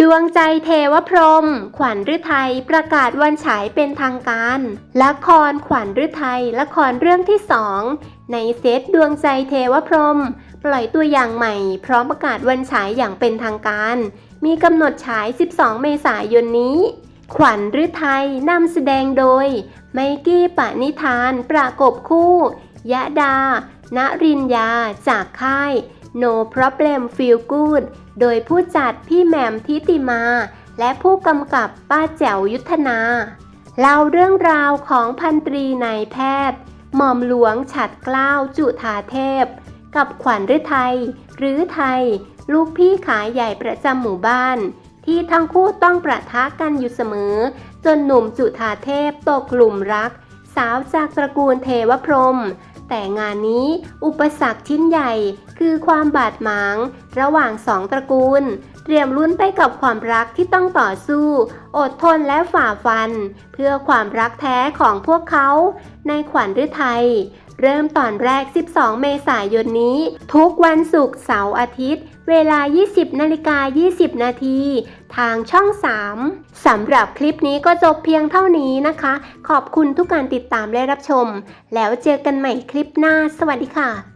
ดวงใจเทวพรหมขวัญฤทัยประกาศวันฉายเป็นทางการ ละครขวัญฤทัยละครเรื่องที่สองในเซตดวงใจเทวพรหมปล่อยตัวอย่างใหม่ พร้อมประกาศวันฉายอย่างเป็นทางการ มีกำหนดฉาย 12 เมษายนนี้ ขวัญฤทัยนำแสดงโดย ไมกี้ปะนิธาน ประกบคู่ ยะดา ณรินยา จากค่าย No Problem Feel Good โดยผู้จัดพี่แหม่มทิติมา และผู้กำกับป้าแจ๋วยุทธนา เล่าเรื่องราวของพันตรีนายแพทย์ หม่อมหลวงฉัดกล้าวจุธาเทพ กับขวัญฤทัยหรือไทย ลูกพี่ขายใหญ่ประจำหมู่บ้าน ที่ทั้งคู่ต้องประทะกันอยู่เสมอ จนหนุ่มจุธาเทพตกหลุมรัก สาวจากตระกูลเทวพรหม แต่งานนี้อุปสรรคชิ้นใหญ่คือความบาดหมาง ระหว่างสองตระกูล เตรียมลุ้นไปกับความรักที่ต้องต่อสู้ อดทนและฝ่าฟัน เพื่อความรักแท้ของพวกเขาในขวัญฤทัยเริ่มตอนแรก 12 เมษายนนี้ ทุกวันศุกร์เสาร์อาทิตย์ เวลา 20 นาฬิกา 20 นาที ทางช่อง 3 สำหรับคลิปนี้ก็จบเพียงเท่านี้นะคะ ขอบคุณทุกการติดตามและรับชม แล้วเจอกันใหม่คลิปหน้า สวัสดีค่ะ